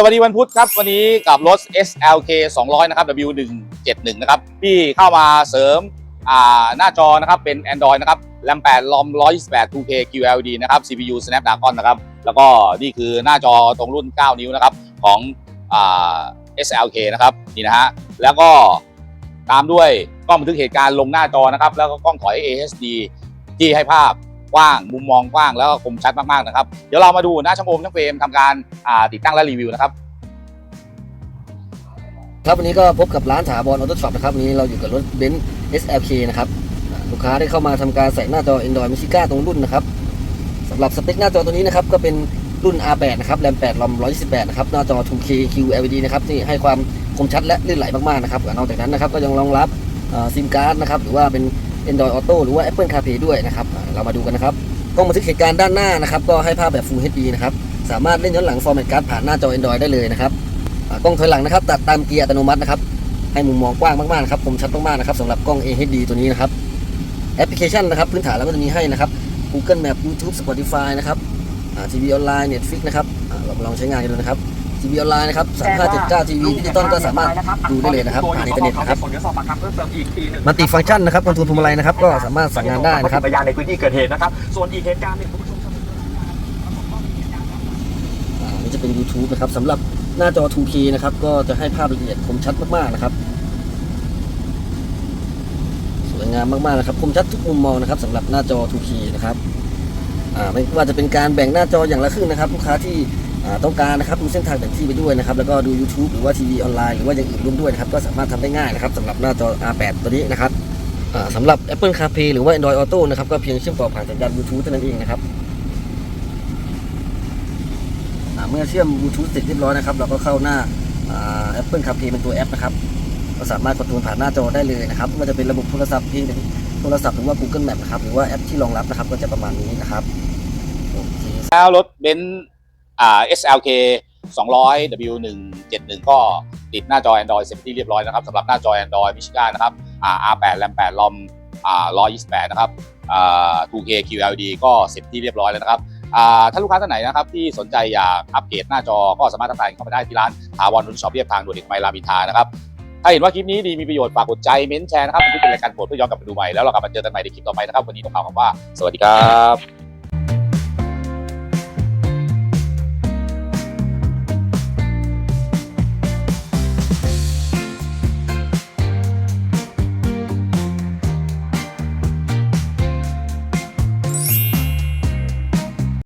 สวัสดีวันพุธครับ วันนี้กับรถ SLK 200 นะครับ W171 นะครับที่เข้ามาเสริมหน้าจอนะครับเป็น Android นะครับ RAM 8 ROM 128 2K QLED นะครับ CPU Snapdragon นะครับ แล้วก็นี่คือหน้าจอตรงรุ่น 9 นิ้วนะครับของอ SLK นะครับนี่นะฮะแล้วก็ตามด้วยกล้องบันทึกเหตุการณ์ลงหน้าจอนะครับ แล้วก็กล้องถอย AHD ที่ให้ภาพ กว้างมุมมองกว้างแล้วก็คมชัดมากๆนะครับ เดี๋ยวเรามาดูหน้าช่างโอมช่างเฟรมทำการติดตั้งและรีวิวนะครับครับวันนี้ก็พบกับร้านถาบอลออโต้ช็อปนะครับวันนี้เราอยู่กับรถเบนซ์ SLK นะครับลูกค้าได้เข้ามาทำการใส่หน้าจอ Android m u s i c a ตรงรุ่นนะครับสำหรับสเปคหน้าจอตัวนี้นะครับก็เป็นรุ่น R8 นะครับแรม8 ROM 128 นะครับ หน้าจอ 2K QLED นะครับที่ให้ความคมชัดและลื่นไหลมากๆนะครับนอกจากนั้นนะครับก็ยังรองรับซิมการ์ดนะครับหรือว่าเป็น Android Auto หรือว่า Apple CarPlay ด้วยนะครับ เรามาดูกันนะครับกล้องบันทึกเหตุการณ์ด้านหน้านะครับ ก็ให้ภาพแบบ Full HD นะครับ สามารถเล่นย้อนหลัง Format Card ผ่านหน้าจอ Android ได้เลยนะครับกล้องถอยหลังนะครับ ตัดตามเกียร์อัตโนมัตินะครับ ให้มุมมองกว้างมากๆนะครับ คมชัดมากๆนะครับสำหรับกล้อง AHD ตัวนี้นะครับ แอปพลิเคชันนะครับพื้นฐานแล้วก็จะมีให้นะครับ Google Map YouTube Spotify นะครับทีวีออนไลน์ Netflix นะครับอ่าเรามาลองใช้งานกันดูนะครับ ทีวีออนไลน์นะครับ3579ทีวีดิจิตอลก็สามารถดูได้เลยนะครับผ่านอินเทอร์เน็ตนะครับผลจะสอบปากคำเพิ่มเติมอีกทีหนึ่งมัลติฟังก์ชันนะครับคอนโทรลพวงมาลัยนะครับ ก็สามารถสั่งงานได้นะครับพยานในพื้นที่เกิดเหตุนะครับ ส่วนอีกเหตุการณ์หนึ่งคุณผู้ชมครับอ่านี่จะเป็น YouTube นะครับสำหรับหน้าจอ 2K นะครับ ก็จะให้ภาพละเอียดคมชัดมากๆนะครับ สวยงามมากๆนะครับ คมชัดทุกมุมมองนะครับสำหรับหน้าจอ 2K นะครับอ่าไม่ว่าจะเป็นการแบ่งหน้าจออย่างละครึ่งนะครับ ลูกค้าที่อ่า ต้องการนะครับดูเส้นทางแบ่งที่ไปด้วยนะครับแล้วก็ดู YouTube หรือว่าทีวีออนไลน์หรือว่าอย่างอื่นร่วมด้วยนะครับก็สามารถทำได้ง่ายนะครับสำหรับหน้าจอ R8 ตัวนี้นะครับสำหรับ Apple CarPlay หรือว่า Android Auto นะครับก็เพียงเชื่อมต่อผ่านสัญญาณ Bluetooth เท่านั้นเองนะครับเมื่อเชื่อมบลูทูธเสร็จเรียบร้อยนะครับเราก็เข้าหน้า Apple CarPlay เป็นตัวแอปนะครับก็สามารถคอนโทรลผ่านหน้าจอได้เลยนะครับไม่ว่าจะเป็นระบบโทรศัพท์เพียงเป็นโทรศัพท์หรือว่า Google Map นะครับหรือว่าแอปที่รองรับนะครับก็จะประมาณนี้นะครับโอเคแล้วรถเบนซ์ อ่า SLK 200 W171 ก็ติดหน้าจอ Android เสร็จที่เรียบร้อยนะครับสำหรับหน้าจอ Android Michigan นะครับอ่า R8 RAM 8 ROM อ่า128 นะครับอ่า 2K QLED ก็เสร็จที่เรียบร้อยแล้วนะครับถ้าลูกค้าท่านไหนนะครับที่สนใจอยากอัปเกรดหน้าจอก็สามารถทักทายเข้ามาได้ที่ร้านถาวรนุนช็อปเรียบทางด่วนเอกมัยรามอินทรานะครับ ถ้าเห็นว่าคลิปนี้ดีมีประโยชน์ฝากกดใจเม้นต์แชร์นะครับบันทึกเป็นรายการโปรดเพื่อย้อนกลับมาดูใหม่แล้วเรากลับมาเจอกันใหม่ในคลิปต่อไปนะครับ วันนี้ต้องกล่าวคำว่า สวัสดีครับ